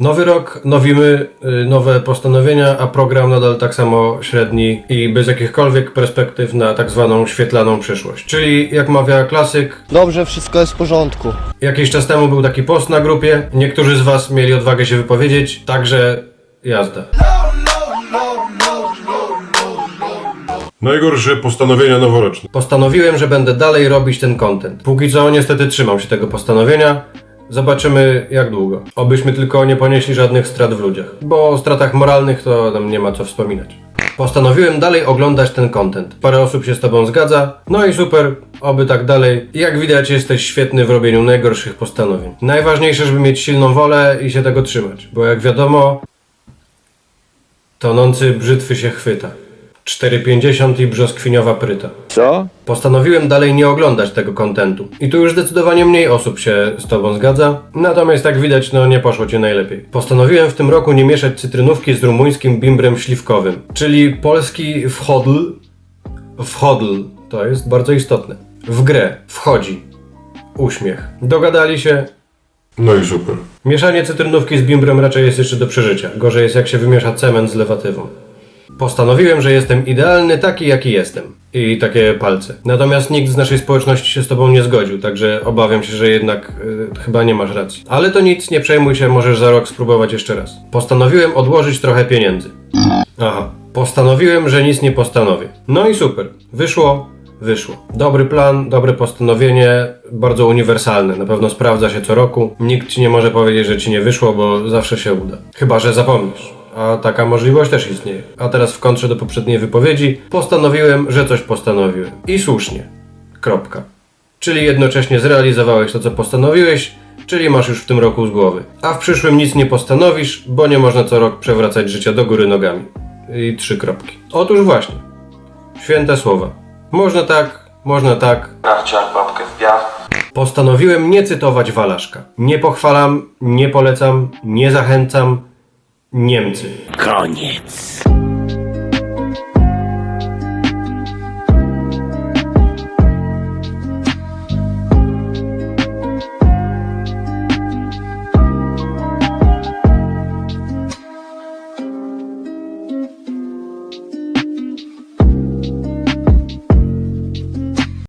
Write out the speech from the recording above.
Nowy rok, nowimy, y, nowe postanowienia, a program nadal tak samo średni i bez jakichkolwiek perspektyw na tak zwaną świetlaną przyszłość. Czyli jak mawia klasyk, Dobrze, wszystko jest w porządku. jakiś czas temu był taki post na grupie, niektórzy z was mieli odwagę się wypowiedzieć, także jazda. Najgorsze postanowienia noworoczne. Postanowiłem, że będę dalej robić ten content. Póki co niestety trzymam się tego postanowienia. Zobaczymy jak długo. Obyśmy tylko nie ponieśli żadnych strat w ludziach. Bo o stratach moralnych to nam nie ma co wspominać. Postanowiłem dalej oglądać ten content. Parę osób się z tobą zgadza. No i super, oby tak dalej. Jak widać jesteś świetny w robieniu najgorszych postanowień. Najważniejsze, żeby mieć silną wolę i się tego trzymać. Bo jak wiadomo, tonący brzytwy się chwyta. 4,50 i brzoskwiniowa pryta. Co? Postanowiłem dalej nie oglądać tego kontentu. I tu już zdecydowanie mniej osób się z tobą zgadza. Natomiast jak widać, no nie poszło ci najlepiej. Postanowiłem w tym roku nie mieszać cytrynówki z rumuńskim bimbrem śliwkowym, czyli polski wchodl. Wchodl to jest bardzo istotne. W grę wchodzi. Uśmiech. Dogadali się. No i super. Mieszanie cytrynówki z bimbrem raczej jest jeszcze do przeżycia. Gorzej jest jak się wymiesza cement z lewatywą. Postanowiłem, że jestem idealny taki, jaki jestem. I takie palce. Natomiast nikt z naszej społeczności się z tobą nie zgodził, także obawiam się, że jednak y, chyba nie masz racji. Ale to nic, nie przejmuj się, możesz za rok spróbować jeszcze raz. Postanowiłem odłożyć trochę pieniędzy. Aha. Postanowiłem, że nic nie postanowię. No i super. Wyszło, wyszło. Dobry plan, dobre postanowienie, bardzo uniwersalne. Na pewno sprawdza się co roku. Nikt ci nie może powiedzieć, że ci nie wyszło, bo zawsze się uda. Chyba, że zapomnisz. A taka możliwość też istnieje. A teraz w kontrze do poprzedniej wypowiedzi postanowiłem, że coś postanowiłem. I słusznie. Kropka. Czyli jednocześnie zrealizowałeś to, co postanowiłeś, czyli masz już w tym roku z głowy. A w przyszłym nic nie postanowisz, bo nie można co rok przewracać życia do góry nogami. I trzy kropki. Otóż właśnie. Święte słowa. Można tak, można tak. Karciak babkę w piach. Postanowiłem nie cytować Walaszka. Nie pochwalam, nie polecam, nie zachęcam. Niemcy. Koniec.